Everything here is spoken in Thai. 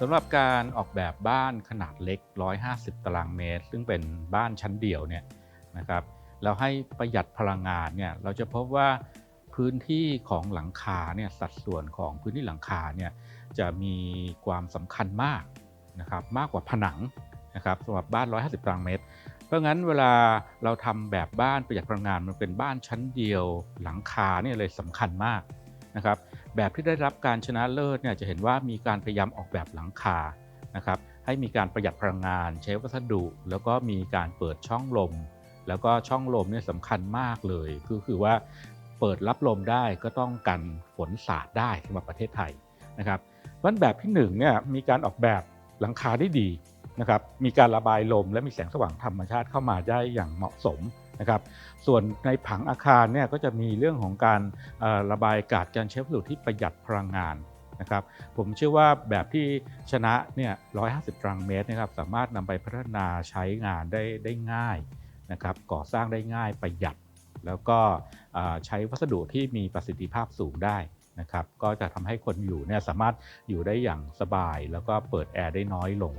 สำหรับการออกแบบบ้านขนาดเล็ก 150 ตารางเมตร ซึ่งเป็นบ้านชั้นเดี่ยวเนี่ยนะครับเราให้ประหยัดพลังงานเนี่ยเราจะพบว่าพื้นที่ของหลังคาเนี่ยสัดส่วนของพื้นที่หลังคาเนี่ยจะมีความสำคัญมากนะครับมากกว่าผนังนะครับสำหรับบ้าน 150 ตารางเมตร เพราะงั้นเวลาเราทำแบบบ้านประหยัดพลังงานมันเป็นบ้านชั้นเดียวหลังคาเนี่ยเลยสำคัญมาก นะครับแบบที่ได้รับการชนะเลิศเนี่ยจะเห็นว่ามีการพยายามออกแบบหลังคานะครับให้มีการประหยัดพลังงาน ใช้วัสดุ แล้วก็มีการเปิดช่องลม แล้วก็ช่องลมเนี่ยสำคัญมากเลยคือคือว่าเปิดรับลมได้ก็ต้องกันฝนสาดได้สำหรับประเทศไทยนะครับวันแบบที่หนึ่งเนี่ยมีการออกแบบหลังคาได้ดีนะครับมีการระบายลมและมีแสงสว่างธรรมชาติเข้ามาได้อย่างเหมาะสม นะครับส่วนในผังอาคารเนี่ยก็จะมีเรื่องของการระบายอากาศการใช้วัสดุที่ประหยัดพลังงานนะครับผมเชื่อว่าแบบที่ชนะเนี่ย 150 ตารางเมตรนะครับสามารถนำไปพัฒนาใช้งานได้ได้ง่ายนะครับก่อสร้างได้ง่ายประหยัด แล้วก็ใช้วัสดุที่มีประสิทธิภาพสูงได้นะครับก็จะทำให้คนอยู่เนี่ยสามารถอยู่ได้อย่างสบาย แล้วก็เปิดแอร์ได้น้อยลง